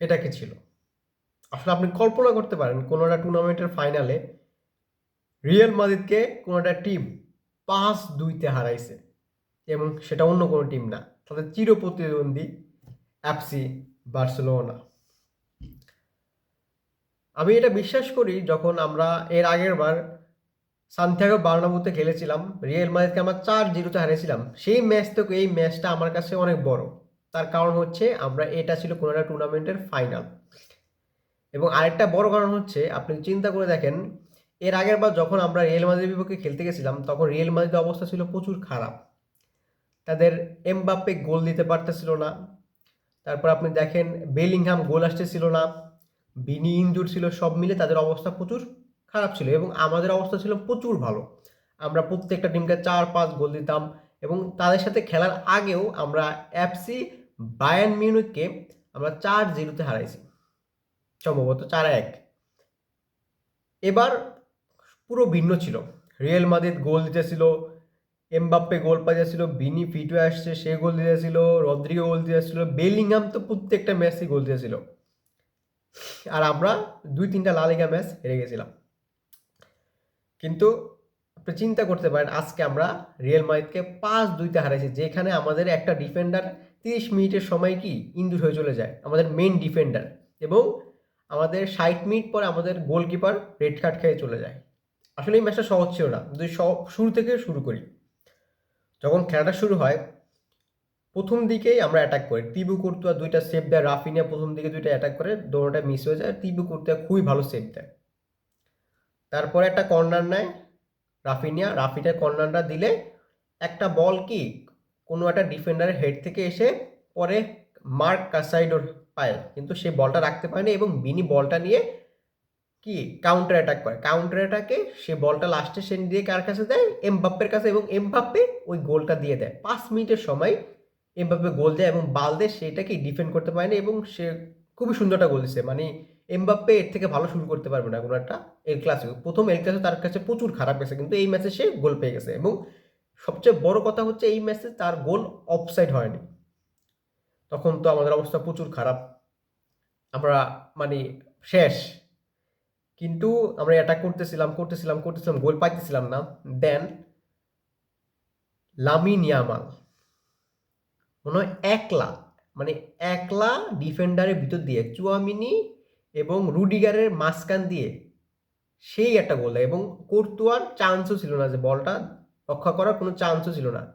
এটা কি ছিল? আসলে আপনি কল্পনা করতে পারেন, কোনো একটা টুর্নামেন্টের ফাইনালে রিয়েল মাদ্রিদকে কোনো একটা টিম পাঁচ দুইতে হারাইছে এবং সেটা অন্য কোনো টিম না, তাদের চির প্রতিদ্বন্দ্বী অ্যাপসি বার্সেলোনা। আমি এটা বিশ্বাস করি, যখন আমরা এর আগের বার সান্তিয়াগো বার্নাবুতে খেলেছিলাম, রিয়েল মাদ্রিদকে আমরা চার জিরোতে হারিয়েছিলাম, সেই ম্যাচ থেকে এই ম্যাচটা আমার কাছে অনেক বড়। তার কারণ হচ্ছে আমরা এটা ছিল কোনো একটা টুর্নামেন্টের ফাইনাল এবং আরেকটা বড় কারণ হচ্ছে, আপনি চিন্তা করে দেখেন, এর আগের বার যখন আমরা রিয়েল মাদ্রিদের বিপক্ষে খেলতে গেছিলাম, তখন রিয়েল মাদ্রিদের অবস্থা ছিল প্রচুর খারাপ। তাদের এমবাপ্পে গোল দিতে পারতেছিল না। তারপর আপনি দেখেন বেলিংহাম গোল আসতেছিল না। বিনি ইনজুর ছিল, সব মিলে তাদের অবস্থা প্রচুর খারাপ ছিল এবং আমাদের অবস্থা ছিল প্রচুর ভালো। আমরা প্রত্যেকটা টিমকে চার পাঁচ গোল দিতাম এবং তাদের সাথে খেলার আগেও আমরা এফসি বায়ান মিউনিককে আমরা চার জিরোতে হারাইছি। সম্ভবত চার এক। এবার পুরো ভিন্ন ছিল। রিয়েল মাদ্রিদ গোল দিতেছিল, এমবাপ্পে গোল পাইতেছিল বিনি ফিট আসছে, সে গোল দিতেছিল, রদ্রিগো গোল দিতেছিল, বেলিংহাম তো প্রত্যেকটা ম্যাচই গোল দিতেছিল। আর আমরা দুই তিনটা লালিগা ম্যাচ হেরে গেছিলাম। কিন্তু আপনি চিন্তা করতে পারেন, আজকে আমরা রিয়েল মাদ্রিদকে পাঁচ দুইতে হারাইছি, যেখানে আমাদের একটা ডিফেন্ডার তিরিশ মিনিটের সময় কি ইনজুর হয়ে চলে যায়, আমাদের মেন ডিফেন্ডার এবং আমাদের ষাট মিনিট পর আমাদের গোলকিপার রেড কার্ড খেয়ে চলে যায়। আসলে এই ম্যাচটা সহজ ছিল না, যদি সব শুরু থেকে শুরু করি। যখন খেলাটা শুরু হয়, প্রথম দিকেই আমরা অ্যাটাক করি। তিবু কুর্তুয়া দুইটা সেভ দেয় রাফিনিয়া প্রথম দিকে দুইটা অ্যাটাক করে দোনোটা মিস হয়ে যায়। তিবু কুর্তুয়া খুবই ভালো সেভ দেয়। তারপরে একটা কর্নার নেয় রাফিনিয়া রাফিটা কর্নারটা দিলে একটা বল কি কোনো একটা ডিফেন্ডারের হেড থেকে এসে পরে মার্ক কাসাইডোর পায়, কিন্তু সে বলটা রাখতে পারেনি এবং বিনি বলটা নিয়ে কি কাউন্টার অ্যাটাক করে। কাউন্টার অ্যাটাকে সে বলটা লাস্টে সে দিয়ে কার কাছে দেয়? এমবাপ্পের কাছে এবং এমবাপ্পে ওই গোলটা দিয়ে দেয়। পাঁচ মিনিটের সময় এমবাপ্পে গোল দেয় এবং বালদে সেটাকে ডিফেন্ড করতে পারেনি এবং সে খুবই সুন্দরটা গোল দিচ্ছে মানে এমবাপ্পে এর থেকে ভালো শুরু করতে পারবে না কোনো একটা এল ক্লাসে প্রথম এল ক্লাসে তার কাছে প্রচুর খারাপ গেছে, কিন্তু এই ম্যাচে সে গোল পেয়ে গেছে এবং সবচেয়ে বড় কথা হচ্ছে এই ম্যাচে তার গোল অফসাইড হয়নি। তখন তো আমাদের অবস্থা প্রচুর খারাপ। আমরা মানে শেষ। কিন্তু আমরা অ্যাটাক করতেছিলাম করতেছিলাম করতেছিলাম গোল পাইতেছিলাম না। দেন লামিন ইয়ামাল মনে হয় একলা মানে একলা ডিফেন্ডারের ভিতর দিয়ে চুয়ামিনি এবং রুডিগারের মাঝখান দিয়ে, সেই একটা গোল এবং কোর্তুয়ার চান্সও ছিল না যে বলটা রক্ষা করার কোনো চান্সও ছিল না।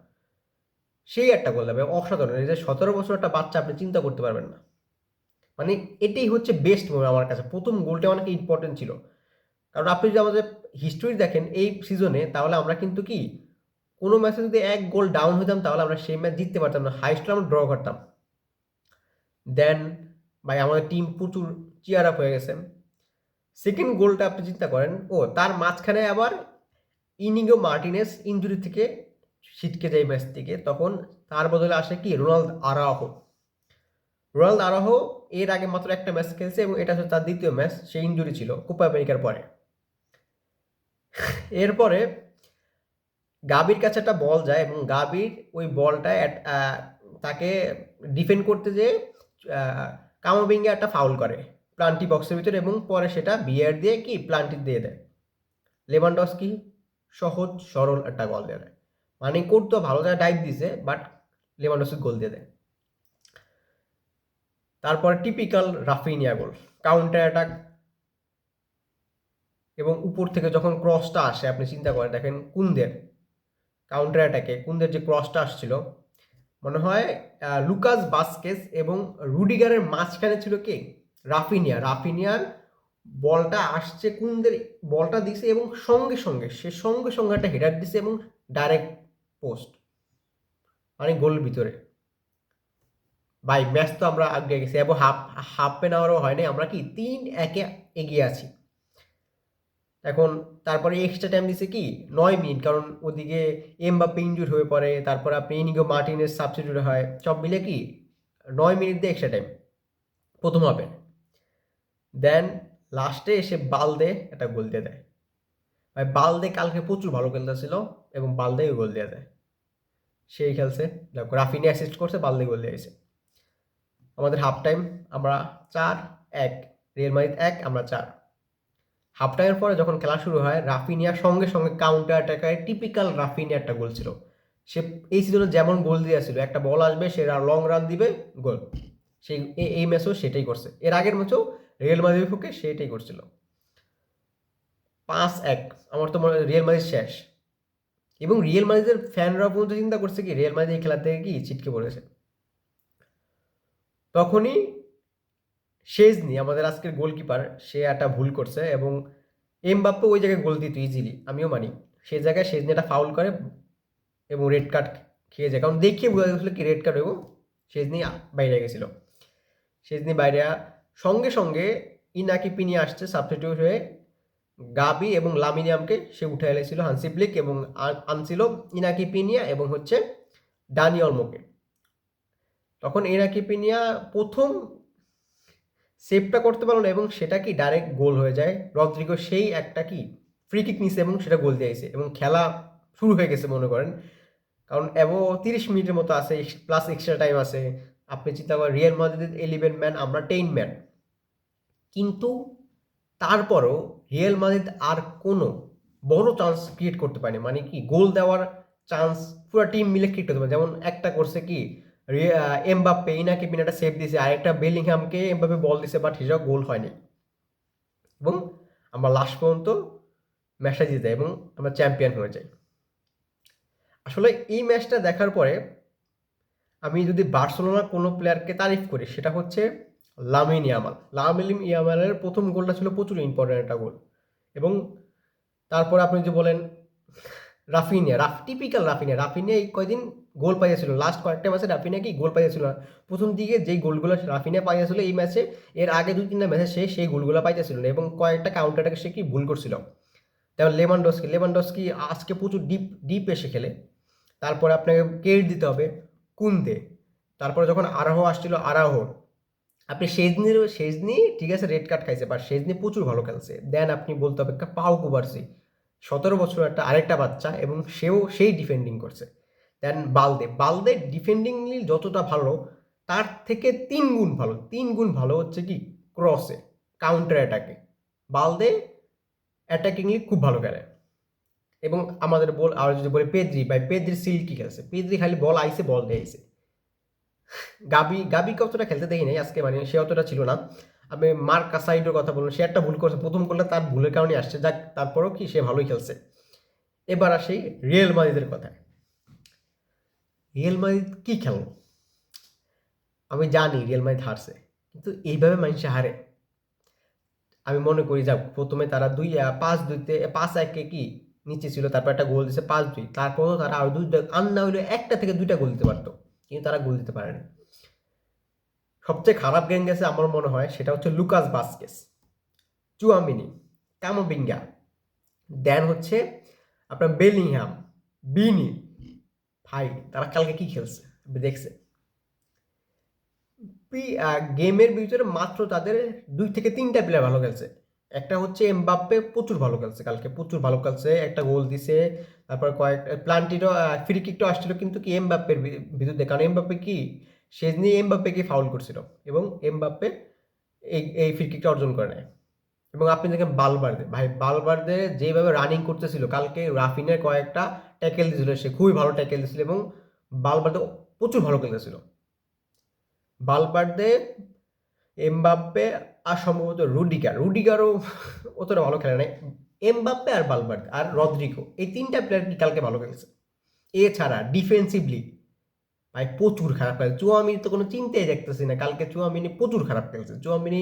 সেই একটা গোল দেবে। অসাধারণ। এই যে সতেরো বছর একটা বাচ্চা আপনি চিন্তা করতে পারবেন না। মানে এটাই হচ্ছে বেস্ট মুভি আমার কাছে। প্রথম গোলটা অনেক ইম্পর্টেন্ট ছিল। কারণ আপনি যদি আমাদের হিস্ট্রি দেখেন এই সিজনে তাহলে আমরা কিন্তু কি, কোনো ম্যাচে যদি এক গোল ডাউন হতাম, তাহলে আমরা সেই ম্যাচ জিততে পারতাম না। হাইস্ট আমরা ড্র করতাম। দেন ভাই, আমাদের টিম প্রচুর চিয়ার আপ হয়ে গেছে। সেকেন্ড গোলটা আপনি চিন্তা করেন, ও, তার মাঝখানে আবার ইনিগো মার্টিনেস ইঞ্জুরি থেকে ছিটকে যায় ম্যাচ থেকে, তখন তার বদলে আসে কি? রোনাল্ড আরাহো। রোনাল্ড আরাহো এর আগে মাত্র একটা ম্যাচ খেলছে এবং এটা হচ্ছে তার দ্বিতীয় ম্যাচ, সে ইঞ্জুরি ছিল কোপা আমেরিকার পরে। এরপরে গাবির কাছে একটা বল যায় এবং গাবির ওই বলটা তাকে ডিফেন্ড করতে যে কামাবিঙ্গে একটা ফাউল করে প্লান্টি বক্সের ভিতরে এবং পরে সেটা বিয়ার দিয়ে কি? প্লান্টি দিয়ে দেয়। লেভানডসকি সহজ, সরল একটা গোল দিয়ে দেয়। মানে করতো ভালো জায়গায় ডাইভ দিছে বাট লেভানডসকি গোল দিয়ে দেয়। তারপর typical Raphinha goal counter attack এবং উপর থেকে যখন ক্রসটা আসে, আপনি চিন্তা করেন, দেখেন কুন্দের কাউন্টার অ্যাটাকে কুন্দের যে ক্রসটা আসছিল, মনে হয় লুকাস বাস্কেস এবং রুডিগারের মাঝখানে ছিল কে? রাফিনিয়া রাফিনিয়ার বলটা আসছে কুন্দের, বলটা দিছে এবং সঙ্গে সঙ্গে, সে সঙ্গে সঙ্গে একটা হেডার দিছে এবং ডাইরেক্ট পোস্ট মানে গোল ভিতরে। ভাই, ম্যাচ তো আমরা আগে গেছি, এবং হাফ হাফ এন আওয়ারও হয়নি আমরা কি তিন একে এগিয়ে আছি। এখন তারপরে এক্সট্রা টাইম দিছে কি? নয় মিনিট, কারণ ওদিকে এম এমবাপ্পে ইঞ্জুর হয়ে পড়ে, তারপরে আপনি ইনিগো মার্টিনের সাবস্টিটিউট হয়, সব মিলে কি? নয় মিনিট দিয়ে এক্সট্রা টাইম প্রথম হবে দেন লাস্টে এসে বালদে একটা গোল দিয়ে দেয়। ভাই বালদে কালকে প্রচুর ভালো খেলতেছিল এবং বালদে গোল দিয়ে দেয়। সেই খেলছে। দেখো রাফিনি অ্যাসিস্ট করছে বালদে গোল দিয়েছে। আমাদের হাফ টাইম আমরা চার, এক। রিয়েল মাদ্রিদ এক, আমরা চার। হাফ টাইমের পরে যখন খেলা শুরু হয় রাফিনিয়া সঙ্গে সঙ্গে কাউন্টার অ্যাটাকায় টিপিক্যাল রাফিনিয়া একটা গোল ছিল। সে এই সিজনে যেমন গোল দিয়েছিল, একটা বল আসবে, সে লং রান দিবে গোল সেই এই ম্যাচেও সেটাই করছে। এর আগের ম্যাচেও রিয়েল মাদ্রিদ পক্ষে সেটাই করছিল। পাঁচ এক, আমার তো মনে হয় রিয়েল মাদ্রিদ শেষ। এবং রিয়েল মাদ্রিদের ফ্যানরা পর্যন্ত চিন্তা করছে কি রিয়েল মাদ্রিদ খেলা থেকে কি ছিটকে পড়েছে। তখনই শেজনি আমাদের আজকের গোলকিপার সে একটা ভুল করছে এবং এম এমবাপ্পে ওই জায়গায় গোল দিত ইজিলি আমিও মানি। সেই জায়গায় শেজনি একটা ফাউল করে এবং রেড কার্ড খেয়ে যায়। কারণ দেখিয়ে বোঝা যাচ্ছিল কি রেড কার্ড এবং শেজনি বাইরে গেছিল। শেজনি বাইরে সঙ্গে সঙ্গে ইনাকি পিনি আসছে সাবস্টিটিউট হয়ে গাবি এবং লামিনিয়ামকে সে উঠে এনেছিল হানসিপ্লিক এবং আনছিল ইনাকি পিনিয়া এবং হচ্ছে ডানি অলমোকে। তখন ইনাকি পিনিয়া প্রথম সেভটা করতে পারল এবং সেটা কি ডাইরেক্ট গোল হয়ে যায়। রদ্রিগো সেই একটা কি ফ্রি কিক নিছে এবং সেটা গোল দিয়েছে এবং খেলা শুরু হয়ে গেছে মনে করেন। কারণ এবো তিরিশ মিনিটের মতো আছে প্লাস এক্সট্রা টাইম আছে। আপনি চিন্তা করেন রিয়েল মাদ্রিদ ইলেভেন ম্যান আমরা টেন ম্যান কিন্তু তারপরও রিয়েল মাদ্রিদ আর কোনো বড় চান্স ক্রিয়েট করতে পারেনি। মানে কি গোল দেওয়ার চান্স পুরো টিম মিলে ক্রিয়েট করতে পারে। যেমন একটা করছে কি এমবাপ্পে, ইনাকে পিনাটা সেভ দিছে আরেকটা বেলিংহামকে এমবাপ্পে বল দিছে বাট সেটা গোল হয়নি। এবং আমরা লাস্ট পর্যন্ত ম্যাচটা জিতে যাই এবং আমরা চ্যাম্পিয়ন হয়ে যাই। আসলে এই ম্যাচটা দেখার পরে আমি যদি বার্সেলোনার কোনো প্লেয়ারকে তারিফ করি, সেটা হচ্ছে লামিন ইয়ামাল। লামিন ইয়ামালের প্রথম গোলটা ছিল প্রচুর ইম্পর্টেন্ট একটা গোল। এবং তারপর আপনি যে বলেন Raphinha, Raph typical Raphinha Raphinha এই কয়দিন গোল পাইয়াছিল? লাস্ট কয়েকটা ম্যাচে রাফিনিয়া কি গোল পাইয়াছিল? না প্রথম দিকে যেই গোলগুলো রাফিনিয়া পাইয়াছিল এই ম্যাচে এর আগে দুই তিনটা ম্যাচে সে সেই গোলগুলো পাইতেছিল না এবং কয়েকটা কাউন্টারটাকে সে কি ভুল করছিল? যেমন লেমান্ডস্কি লেমান্ডস্কি আজকে প্রচুর ডিপ ডিপ এসে খেলে। তারপরে আপনাকে কেট দিতে হবে কুন্দে তারপরে যখন আরাহ আসছিল, আরাহ আপনি শেজনির শেজনি ঠিক আছে রেড কার্ড খাইছে বাট শেজনি প্রচুর ভালো খেলছে। দেন আপনি বলতে হবে একটা পাও কুবারসি সতেরো বছর একটা আরেকটা বাচ্চা এবং সেও সেই ডিফেন্ডিং করছে। দেন বালদে বালদে ডিফেন্ডিংলি যতটা ভালো, তার থেকে তিন গুণ ভালো। তিন গুণ ভালো হচ্ছে কি? ক্রসে কাউন্টার অ্যাটাকে বালদে অ্যাটাকিংলি খুব ভালো খেলে। এবং আমাদের বল আর যদি বলি পেদ্রি ভাই পেদ্রি সিল্কি খেলছে। পেদ্রি খালি বল আইসে বল দিয়ে আইছে। গাবি গাবিকে অতটা খেলতে দেখি নাই আজকে মানে সে অতটা ছিল না। আমি মার্ক কাসাইডের কথা বললাম, সে একটা ভুল করছে। প্রথম করলে তার ভুলের কারণে আসছে। যাক, তারপরেও কি সে ভালোই খেলছে। এবার আসি রিয়েল মাদ্রিদের কথায়। রিয়েল মাদ্রিদ কি খেললো? আমি জানি রিয়েল মাদ্রিদ হারছে, কিন্তু এইভাবে মানুষে হারে। আমি মনে করি, যাক, প্রথমে তারা দুই পাঁচ দুইতে, পাঁচ একে কি নিচে ছিল, তারপর একটা গোল দিছে পাঁচ দুই। তারপরও তারা আরও দুইটা আন না হইলে একটা থেকে দুইটা গোল দিতে পারতো, কিন্তু তারা গোল দিতে পারেনি। সবচেয়ে খারাপ গেম গেছে আমার মনে হয় সেটা হচ্ছে লুকাস বাস্কেস চুয়ামিনি, কামোবিঙ্গা, দেন হচ্ছে আপনার বেলিংহাম, বিনি, ভাই, তারা কালকে কি খেলছে? দেখছে। গেমের ভিতরে মাত্র তাদের দুই থেকে তিনটা প্লেয়ার ভালো খেলছে। একটা হচ্ছে এমবাপ্পে, প্রচুর ভালো খেলছে কালকে, প্রচুর ভালো খেলছে। একটা গোল দিছে, তারপর কয়েক প্লান্টিরও ফ্রি কিকটা আসছিল কিন্তু কি এমবাপ্পের বিরুদ্ধে কারণ এমবাপ্পে কি সেজনি এমবাপ্পেকে ফাউল করছিল এবং এমবাপ্পে এই এই ফ্রি কিকটা অর্জন করে নেয়। এবং আপনি দেখেন বালবার্দে, ভাই বালবার্দে যেভাবে রানিং করতেছিল, কালকে রাফিনের কয়েকটা ট্যাকেল দিয়েছিল সে খুবই ভালো ট্যাকেল দিয়েছিল এবং বালবার্দে প্রচুর ভালো খেলতেছিল। বালবার্দে এমবাপ্পে আর সম্ভবত রুডিগার, রুডিগারও অতটা ভালো খেলে নাই। এমবাপ্পে আর বালবার্দ আর রদ্রিকো এই তিনটা প্লেয়ার কালকে ভালো খেলেছে। এছাড়া ডিফেন্সিভলি ভাই প্রচুর খারাপ খেলে চুয়ামিনি তো কোনো চিন্তাই দেখতেছি না। কালকে চুয়ামিনি প্রচুর খারাপ খেলছে। চুয়ামিনি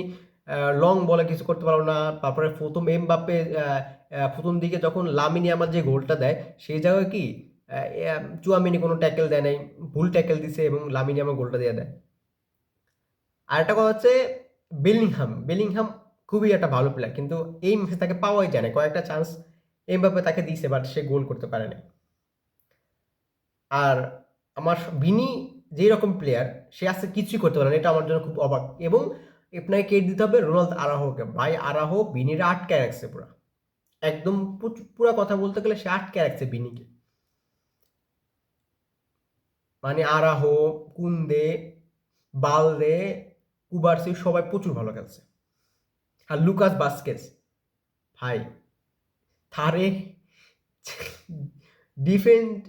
লং বলে কিছু করতে পারল না। তারপরে প্রথম আহ, আহ, প্রথম দিকে যখন লামিনি আমার যে গোলটা দেয় সেই জায়গায় কি চুয়ামিনি কোনো ট্যাকেল দেয় নাই ভুল ট্যাকেল দিছে এবং লামিনি আমার গোলটা দিয়ে দেয়। আরেকটা কথা হচ্ছে বেলিংহাম বেলিংহাম খুবই একটা ভালো প্লেয়ার কিন্তু এই ম্যাচে তাকে পাওয়াই যায় না। কয়েকটা চান্স এমবাপ্পে তাকে দিয়েছে বাট সে গোল করতে পারে না আর আমার বিনি যেই রকম প্লেয়ার সে আজকে কিছুই করতে পারে না, এটা আমার জন্য খুব অবাক। এবং আপনাকে কে দিতে হবে রোনাল্ড আরাহোকে। ভাই, আরাহো বিনিরা আটকায় রাখছে পুরা। একদম পুরা কথা বলতে গেলে সে আটকায় রাখছে বিনিকে। মানে আরাহো, কুন্দে, বালদে, কুবারসি সবাই প্রচুর ভালো খেলছে। আর লুকাস বাস্কেস ভাই থারে ডিফেন্ড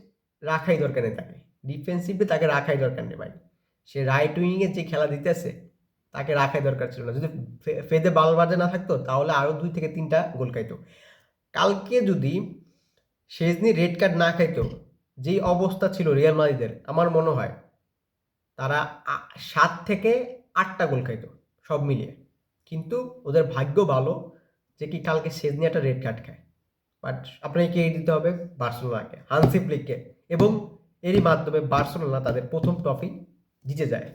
রাখাই দরকার নেই তাকে। ডিফেন্সিভে তাকে রাখাই দরকার নেই ভাই। সে রাইট উইংয়ে যে খেলা দিতেছে, তাকে রাখাই দরকার ছিল না। যদি ফেদে বাল বাজে না থাকতো, তাহলে আরও দুই থেকে তিনটা গোল খাইতো। কালকে যদি শেজনি রেড কার্ড না খাইতো, যেই অবস্থা ছিল রিয়াল মাদ্রিদের, আমার মনে হয় তারা সাত থেকে আটটা গোল খাইতো, সব মিলিয়ে। কিন্তু ওদের ভাগ্য ভালো যে কি কালকে শেজনি একটা রেড কার্ড খায়। বাট আপনাকে কে দিতে হবে বার্সেলোনাকে হানসি ফ্লিককে এবং এরই মাধ্যমে বার্সেলোনা তাদের প্রথম ট্রফি জিতে যায়।